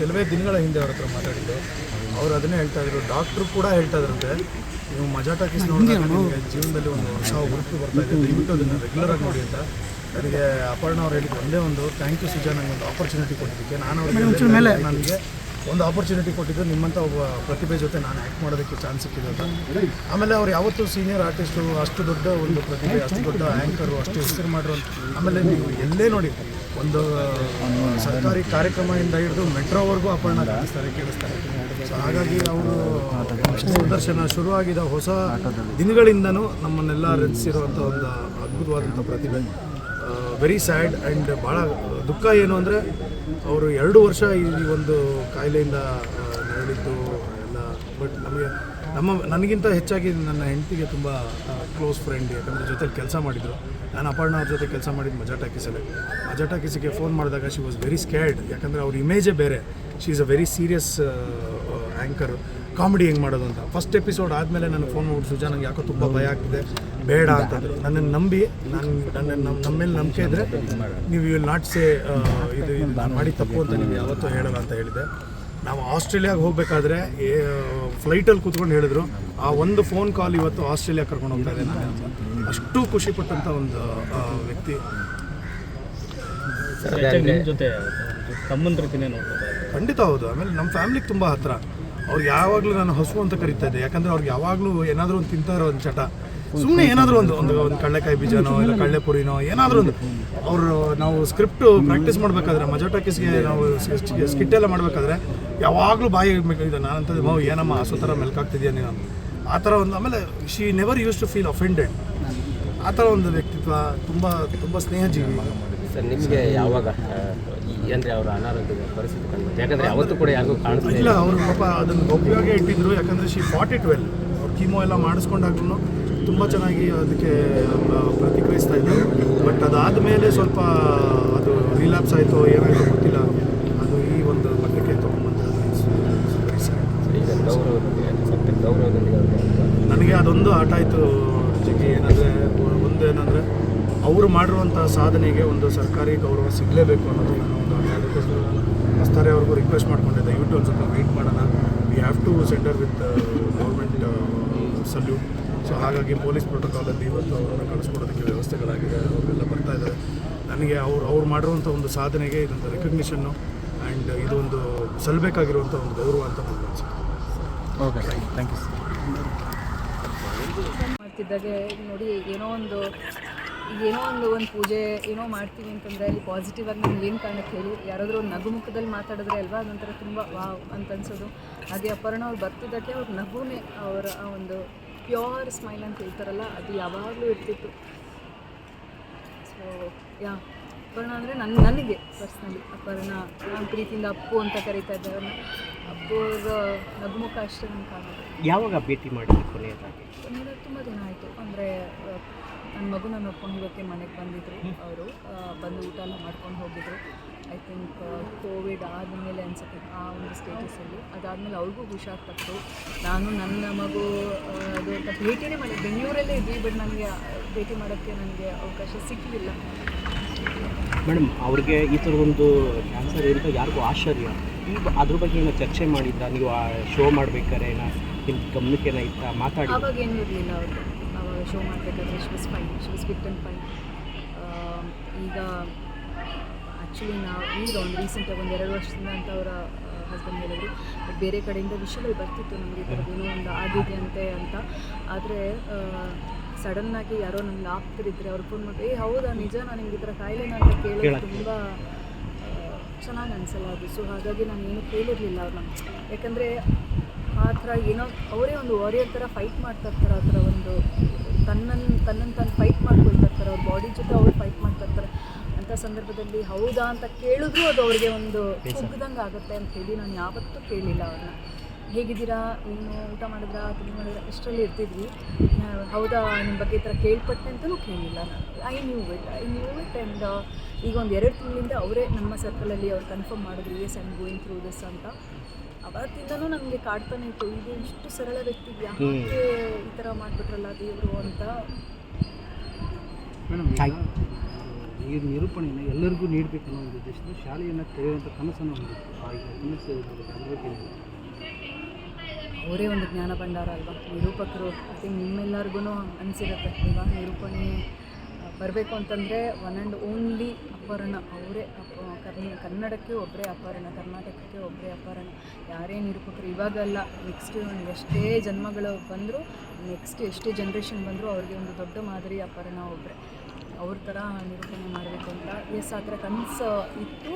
ಕೆಲವೇ ದಿನಗಳ ಹಿಂದೆ ಅವ್ರ ಹತ್ರ ಮಾತಾಡಿದ್ದು. ಅವ್ರು ಅದನ್ನೇ ಹೇಳ್ತಾ ಇದ್ರು. ಡಾಕ್ಟ್ರು ಕೂಡ ಹೇಳ್ತಾ ಇದ್ರಂತೆ ನೀವು ಮಜಾ ಟಾಕೀಸ್ ನೋಡಿದ್ರೆ ನಿಮಗೆ ಜೀವನದಲ್ಲಿ ಒಂದು ಹೊಸ ಹುರುಪು ಬರ್ತಾ ಇದೆ. ದಯವಿಟ್ಟು ಅದನ್ನು ರೆಗ್ಯುಲರ್ ಆಗಿ ನೋಡಿ ಅಂತ. ನನಗೆ ಅಪರ್ಣ ಅವ್ರು ಹೇಳಿದ್ದು ಒಂದೇ ಒಂದು. ಥ್ಯಾಂಕ್ ಯು ಸುಜಾ ನನಗೆ ಒಂದು ಆಪರ್ಚುನಿಟಿ ಕೊಟ್ಟಿದ್ದಕ್ಕೆ. ನಾನು ಅವ್ರಿಗೆ ನನಗೆ ಒಂದು ಆಪರ್ಚುನಿಟಿ ಕೊಟ್ಟಿದ್ದು ನಿಮ್ಮಂಥ ಒಬ್ಬ ಪ್ರತಿಭೆ ಜೊತೆ ನಾನು ಆ್ಯಕ್ಟ್ ಮಾಡೋದಕ್ಕೆ ಚಾನ್ಸ್ ಸಿಕ್ಕಿದೆ ಅಂತ. ಆಮೇಲೆ ಅವ್ರು ಯಾವತ್ತೂ ಸೀನಿಯರ್ ಆರ್ಟಿಸ್ಟು ಅಷ್ಟು ದೊಡ್ಡ ಒಂದು ಪ್ರತಿಭೆ, ಅಷ್ಟು ದೊಡ್ಡ ಆ್ಯಂಕರು ಅಷ್ಟು ಹೆಸರು ಮಾಡಿರೋ ಆಮೇಲೆ ನೀವು ಎಲ್ಲೇ ನೋಡಿ, ಒಂದು ಸರ್ಕಾರಿ ಕಾರ್ಯಕ್ರಮದಿಂದ ಹಿಡಿದು ಮೆಟ್ರೋವರೆಗೂ ಅಪರ್ಣ ಕಾಣಿಸ್ತಾರೆ ಕೇಳಿಸ್ತಾರೆ. ಸೊ ಹಾಗಾಗಿ ಅವರು ಸುದರ್ಶನ ಶುರುವಾಗಿದ್ದ ಹೊಸ ದಿನಗಳಿಂದನೂ ನಮ್ಮನ್ನೆಲ್ಲ ರಚಿಸಿರುವಂಥ ಒಂದು ಅದ್ಭುತವಾದಂಥ ಪ್ರತಿಭೆ. ವೆರಿ ಸ್ಯಾಡ್ ಆ್ಯಂಡ್ ಭಾಳ ದುಃಖ ಏನು ಅಂದರೆ ಅವರು ಎರಡು ವರ್ಷ ಈ ಒಂದು ಕಾಯಿಲೆಯಿಂದ ನರಳಿದ್ದು ಎಲ್ಲ. ಬಟ್ ನಮಗೆ, ನಮ್ಮ, ನನಗಿಂತ ಹೆಚ್ಚಾಗಿ ನನ್ನ ಹೆಂಡತಿಗೆ ತುಂಬ ಕ್ಲೋಸ್ ಫ್ರೆಂಡ್ ಯಾಕಂದರೆ ಜೊತೆಲಿ ಕೆಲಸ ಮಾಡಿದರು. ನಾನು ಅಪರ್ಣ ಅವ್ರ ಜೊತೆ ಕೆಲಸ ಮಾಡಿದ್ದು ಮಜಾ ಟಾಕೀಸಲ್ಲಿ. ಮಜಾ ಟಾಕೀಸಿಗೆ ಫೋನ್ ಮಾಡಿದಾಗ ಶಿ ವಾಸ್ ವೆರಿ ಸ್ಕ್ಯಾರ್ಡ್ ಯಾಕಂದರೆ ಅವ್ರ ಇಮೇಜೇ ಬೇರೆ. She is a very serious anchor comedy ಹೆಂಗೆ ಮಾಡೋದು ಅಂತ. ಫಸ್ಟ್ ಎಪಿಸೋಡ್ ಆದಮೇಲೆ ನನಗೆ ಫೋನ್ ಮಾಡಿ ಸುಜಾ ನಂಗೆ ಯಾಕೋ ತುಂಬ ಭಯ ಆಗ್ತಿದೆ ಬೇಡ ಅಂತಂದರು. ನನ್ನನ್ನು ನಂಬಿ ನಾನು ನನ್ನ ನಮ್ಮ ನಮ್ಮ ಮೇಲೆ ನಂಬಿಕೆ ಇದ್ದರೆ ನೀವು ವಿಲ್ ನಾಟ್ ಸೇ ಇದು ಇದು ನಾನು ಮಾಡಿ ತಪ್ಪು ಅಂತ ನೀವು ಯಾವತ್ತೂ ಹೇಳಲ್ಲ ಅಂತ ಹೇಳಿದೆ ನಾವು ಆಸ್ಟ್ರೇಲಿಯಾಗೆ ಹೋಗಬೇಕಾದ್ರೆ ಫ್ಲೈಟಲ್ಲಿ ಕೂತ್ಕೊಂಡು ಹೇಳಿದ್ರು. ಆ ಒಂದು ಫೋನ್ ಕಾಲ್ ಇವತ್ತು ಆಸ್ಟ್ರೇಲಿಯಾ ಕರ್ಕೊಂಡು ಹೋಗ್ತಾ ಇದೆ ನಾನು. ಅಷ್ಟು ಖುಷಿ ಪಟ್ಟಂಥ ಒಂದು ವ್ಯಕ್ತಿ. ಜೊತೆ ತಮ್ಮನ ರೀತಿನೇ ನೋಡ್ತಾರೆ ಖಂಡಿತ ಹೌದು. ಆಮೇಲೆ ನಮ್ಮ ಫ್ಯಾಮ್ಲಿಗೆ ತುಂಬ ಹತ್ರ. ಅವ್ರು ಯಾವಾಗಲೂ ನಾನು ಹಸು ಅಂತ ಕರಿತಾ ಇದ್ದೆ. ಯಾಕಂದ್ರೆ ಅವ್ರಿಗೆ ಯಾವಾಗಲೂ ಏನಾದರೂ ಒಂದು ತಿಂತಾ ಇರೋ ಒಂದು ಚಟ. ಸುಮ್ಮನೆ ಏನಾದರೂ ಒಂದು ಒಂದು ಒಂದು ಕಡಲೆಕಾಯಿ ಬೀಜನೋ, ಇಲ್ಲ ಕಡಲೆಪುರಿನೋ ಏನಾದರೂ ಒಂದು. ಅವರು ನಾವು ಸ್ಕ್ರಿಪ್ಟು ಪ್ರಾಕ್ಟೀಸ್ ಮಾಡಬೇಕಾದ್ರೆ, ಮಜಾ ಟಾಕೀಸ್ಗೆ ನಾವು ಸ್ಕಿಟ್ ಎಲ್ಲ ಮಾಡಬೇಕಾದ್ರೆ, ಯಾವಾಗಲೂ ಬಾಯಿ ಇದೆ ನಾನಂತ ಮಾವು ಏನಮ್ಮ ಹಸು ಥರ ಮೆಲ್ಕಾಗ್ತಿದ್ಯಾ ನೀನು? ಆ ಥರ ಒಂದು, ಆಮೇಲೆ she never use to feel offended ಆ ಥರ ಒಂದು ವ್ಯಕ್ತಿತ್ವ, ತುಂಬ ತುಂಬ ಸ್ನೇಹಜೀವಿ. ಸರ್ ನಿಮಗೆ ಯಾವಾಗ ಅಂದರೆ ಅವರ ಅನಾರೋಗ್ಯದ ಪರಿಸ್ಥಿತಿ ಕಂಡು ಯಾಕಂದರೆ ಅವತ್ತು ಕೂಡ ಯಾರಿಗೂ ಕಾಣಿಸ್ಲಿಲ್ಲ ಇಲ್ಲ ಅವರು ಪಾಪ ಅದನ್ನು ಉಪಯೋಗ ಇಟ್ಟಿದ್ರು ಯಾಕಂದರೆ ಶಿ ಫಾಟ್ ಇಟ್ ವೆಲ್ ಅವ್ರು ಕೀಮೋ ಎಲ್ಲ ಮಾಡಿಸ್ಕೊಂಡಾಗ್ಲೂ ತುಂಬ ಚೆನ್ನಾಗಿ ಅದಕ್ಕೆ ಪ್ರತಿಕ್ರಿಯಿಸ್ತಾ ಇದ್ದರು ಬಟ್ ಅದಾದ ಮೇಲೆ ಸ್ವಲ್ಪ ಅದು ರಿಲ್ಯಾಪ್ಸ್ ಆಯಿತು ಏನಾಯಿತು ಗೊತ್ತಿಲ್ಲ ಅದು ಈ ಒಂದು ಮಟ್ಟಕ್ಕೆ ತೊಗೊಂಡ್ಬಂದು ನನಗೆ ಅದೊಂದು ಆಟ ಆಯಿತು ಅವರು ಮಾಡಿರುವಂಥ ಸಾಧನೆಗೆ ಒಂದು ಸರ್ಕಾರಿ ಗೌರವ ಸಿಗಲೇಬೇಕು ಅನ್ನೋದು ನಾನು ಒಂದು ಮಸ್ತಾರೆ ಅವ್ರಿಗೂ ರಿಕ್ವೆಸ್ಟ್ ಮಾಡಿಕೊಂಡೆ. ದಯವಿಟ್ಟು ಒಂದು ಸ್ವಲ್ಪ ವೆಯ್ಟ್ ಮಾಡೋಣ. We have to send her with government salute so ಹಾಗಾಗಿ ಪೊಲೀಸ್ ಪ್ರೋಟೋಕಾಲಲ್ಲಿ ಇವತ್ತು ಅವರನ್ನು ಕಳಿಸ್ಕೊಡೋದಕ್ಕೆ ವ್ಯವಸ್ಥೆಗಳಾಗಿದೆ. ಅವರೆಲ್ಲ ಬರ್ತಾ ಇದ್ದಾರೆ. ನನಗೆ ಅವ್ರು ಅವ್ರು ಮಾಡಿರುವಂಥ ಒಂದು ಸಾಧನೆಗೆ ಇದೊಂದು ರೆಕಗ್ನಿಷನ್ನು ಆ್ಯಂಡ್ ಇದೊಂದು ಸಲ್ಲಬೇಕಾಗಿರುವಂಥ ಒಂದು ಗೌರವ ಅಂತ ನನಗೆ ಅನಿಸುತ್ತೆ. ಓಕೆ ಥ್ಯಾಂಕ್ ಯು ಮಾಡ್ತಿದ್ದಾಗೆ ನೋಡಿ ಏನೋ ಒಂದು ಏನೋ ಒಂದು ಒಂದು ಪೂಜೆ ಏನೋ ಮಾಡ್ತೀವಿ ಅಂತಂದರೆ ಅಲ್ಲಿ ಪಾಸಿಟಿವ್ ಆಗಿ ನಮ್ಗೆ ಏನು ಕಾಣಕ್ಕೆ ಹೇಳಿ? ಯಾರಾದರೂ ಒಂದು ನಗು ಮುಖದಲ್ಲಿ ಮಾತಾಡಿದ್ರೆ ಅಲ್ವಾ? ಅದೊಂಥರ ತುಂಬ ವಾವ್ ಅಂತ ಅನ್ಸೋದು. ಹಾಗೆ ಅಪರ್ಣ ಅವ್ರು ಬರ್ತಿದ್ದಕ್ಕೆ ಅವ್ರ ನಗುನೇ ಅವರ ಆ ಒಂದು ಪ್ಯೂರ್ ಸ್ಮೈಲ್ ಅಂತ ಹೇಳ್ತಾರಲ್ಲ, ಅದು ಯಾವಾಗಲೂ ಇರ್ತಿತ್ತು. ಸೊ ಯಾ ಅಪರ್ಣ ಅಂದರೆ ನನ್ನ ನನಗೆ ಪರ್ಸ್ನಲಿ ಅಪರ್ಣ ನಾನು ಪ್ರೀತಿಯಿಂದ ಅಪ್ಪು ಅಂತ ಕರೀತಾ ಇದ್ದೆ. ಅವ್ರನ್ನ ಅಪ್ಪು ಅವ್ರ ನಗುಮುಖ ಅಷ್ಟೇ ನನಗೆ ಕಾಣೋದು ಯಾವಾಗ ಭೇಟಿ ಮಾಡಿದ್ರು ಕೊನೆಯದಾಗಿ? ಕೊನೆಯದಾಗಿ ತುಂಬ ದಿನ ಆಯಿತು. ಅಂದರೆ ನನ್ನ ಮಗುನ ನೋಡ್ಕೊಂಡು ಹೋಗೋಕ್ಕೆ ಮನೆಗೆ ಬಂದಿದ್ದರು ಅವರು. ಬಂದು ಊಟ ಎಲ್ಲ ಮಾಡ್ಕೊಂಡು ಹೋಗಿದ್ರು. ಐ ಥಿಂಕ್ ಕೋವಿಡ್ ಆದಮೇಲೆ ಅನಿಸುತ್ತೆ ಆ ಒಂದು ಸ್ಟೇಟಸಲ್ಲಿ ಅದಾದಮೇಲೆ ಅವ್ರಿಗೂ ಹುಷಾರು ತಪ್ಪು ನಾನು ನನ್ನ ಮಗು ಅದು ಅಂತ ಭೇಟಿನೇ ಮಾಡಿ ಬೆಂಗಳೂರಲ್ಲೇ ಇದ್ವಿ ಬಟ್ ನನಗೆ ಭೇಟಿ ಮಾಡೋಕ್ಕೆ ನನಗೆ ಅವಕಾಶ ಸಿಕ್ಕಲಿಲ್ಲ ಮೇಡಮ್, ಅವ್ರಿಗೆ ಈ ಥರದೊಂದು ಕ್ಯಾನ್ಸರ್ ಇರುತ್ತೆ ಯಾರಿಗೂ ಆಶ್ಚರ್ಯ. ಈ ಬ- ಅದ್ರ ಬಗ್ಗೆ ಏನೋ ಚರ್ಚೆ ಮಾಡಿದ್ದ ನೀವು ಆ ಶೋ ಮಾಡ್ಬೇಕಾದ್ರೆ ಏನೋ ನಿಮ್ಮ ಗಮನಕ್ಕೆ ಏನೋ ಇತ್ತ? ಮಾತಾಡಿ. ಏನೂ ಇರಲಿಲ್ಲ ಅವ್ರಿಗೆ. ಅವಾಗ ಶೋ ಮಾಡಬೇಕಾದ್ರೆ she was fine she fine ಈಗ ಆ್ಯಕ್ಚುಲಿ ನಾವು ಈಗ ಒಂದು ರೀಸೆಂಟಾಗಿ ಒಂದು ಎರಡು ವರ್ಷದಿಂದ ಅಂತ ಅವರ ಹಸ್ಬೆಂಡ್ ಹೇಳಿದ್ರು. ಬಟ್ ಬೇರೆ ಕಡೆಯಿಂದ ವಿಷಯಗಳು ಬರ್ತಿತ್ತು ನಮಗೆ ಈ ಒಂದು ಆಗಿದೆ ಅಂತೆ. ಅಂತ ಆದರೆ ಸಡನ್ನಾಗಿ ಯಾರೋ ನನ್ನ ಆಗ್ತಿರಿದ್ರೆ ಅವ್ರು ಫೋನ್ ಮಾಡಿ ಏ ಹೌದಾ ನಿಜ? ನಾನು ನಿಮ್ಗೆ ಈ ಥರ ಕಾಯಿಲೆನ ಅಂತ ಕೇಳೋದು ಕೇಳಕ್ಕೆ. ತುಂಬ ಚೆನ್ನಾಗಿ ಅನಿಸಲ್ಲ ಅದು. ಸೊ ಹಾಗಾಗಿ ನಾನು ಏನು ಕೇಳಿರಲಿಲ್ಲ ಅವ್ರನ್ನ. ಯಾಕಂದರೆ ಆ ಥರ ಏನೋ ಅವರೇ ಒಂದು ವಾರಿಯರ್ ಥರ ಫೈಟ್ ಮಾಡ್ತಾ ಇರ್ತಾರೆ ಆ ಥರ ಒಂದು ತನ್ನನ್ನು ತನ್ನನ್ನು ತನ್ನ ಫೈಟ್ ಮಾಡ್ಕೊಳ್ತಾ ಇರ್ತಾರೆ ಅವ್ರ ಬಾಡಿ ಜೊತೆ ಅವ್ರು ಫೈಟ್ ಮಾಡ್ತಾ ಇರ್ತಾರೆ. ಅಂಥ ಸಂದರ್ಭದಲ್ಲಿ ಹೌದಾ ಅಂತ ಕೇಳಿದ್ರು ಅದು ಅವ್ರಿಗೆ ಒಂದು ಕುಗ್ದಂಗೆ ಆಗುತ್ತೆ ಅಂತ ಹೇಳಿ ನಾನು ಯಾವತ್ತೂ ಕೇಳಿಲ್ಲ ಅವ್ರನ್ನ. ಹೇಗಿದ್ದೀರಾ? ಏನು ಊಟ ಮಾಡಿದ್ರಾ? ತಿಂಡಿ ಮಾಡಿದ್ರಾ? ಇಷ್ಟರಲ್ಲಿ ಇರ್ತಿದ್ವಿ ಹೌದಾ? ನಿಮ್ಮ ಬಗ್ಗೆ ಈ ಥರ ಕೇಳ್ಪಟ್ಟೆ ಅಂತಲೂ ಕೇಳಿಲ್ಲ ನಾನು. I knew it I knew it and ಈಗ ಒಂದು ಎರಡು ತಿಂಗಳಿಂದ ಅವರೇ ನಮ್ಮ ಸರ್ಕಲಲ್ಲಿ ಅವ್ರು ಕನ್ಫರ್ಮ್ ಮಾಡಿದ್ರು yes I'm going through this ಅಂತ. ಅವತ್ತಿಂದನೂ ನಮಗೆ ಕಾಡ್ತಾನೆ ಇತ್ತು ಇದು ಇಷ್ಟು ಸರಳ ವ್ಯಕ್ತಿ ಯಾಕೆ ಈ ಥರ ಮಾಡಿಬಿಟ್ರಲ್ಲ ದೇವರು ಅಂತ. ಈ ನಿರೂಪಣೆಯನ್ನು ಎಲ್ಲರಿಗೂ ನೀಡಬೇಕು ಅನ್ನೋ ಒಂದು ಉದ್ದೇಶದಿಂದ ಶಾಲೆಯನ್ನು ತೆರೆಯುವಂಥ ಕನಸನ್ನು ಹೊಂದಿತ್ತು ಆ ಕನಸು ಅದ್ರ ಬಗ್ಗೆ ಏನು? ಅವರೇ ಒಂದು ಜ್ಞಾನ ಭಂಡಾರ ಅಲ್ವಾ? ನಿರೂಪಕರು ಐ ಥಿಂಕ್ ನಿಮ್ಮೆಲ್ಲರಿಗೂ ಅನಿಸಿರುತ್ತೆ. ಅಲ್ವಾ ನಿರೂಪಣೆ ಬರಬೇಕು ಅಂತಂದರೆ ಒನ್ ಆ್ಯಂಡ್ ಓನ್ಲಿ ಅಪರ್ಣ, ಅವರೇ ಅಪ, ಕರ್ನ, ಕನ್ನಡಕ್ಕೆ ಒಬ್ಬರೇ ಅಪರ್ಣ, ಕರ್ನಾಟಕಕ್ಕೆ ಒಬ್ಬರೇ ಅಪರ್ಣ. ಯಾರೇ ನಿರೂಪಕರು ಇವಾಗಲ್ಲ ನೆಕ್ಸ್ಟ್ ಎಷ್ಟೇ ಜನ್ಮಗಳು ಬಂದರೂ ನೆಕ್ಸ್ಟ್ ಎಷ್ಟೇ ಜನ್ರೇಷನ್ ಬಂದರೂ ಅವ್ರಿಗೆ ಒಂದು ದೊಡ್ಡ ಮಾದರಿ ಅಪರ್ಣ ಒಬ್ಬರೇ ಅವ್ರ ಥರ ನಿರೂಪಣೆ ಮಾಡಬೇಕು ಅಂತ. ಎಸ್ ಆ ಥರ ಕನಸು ಇತ್ತು.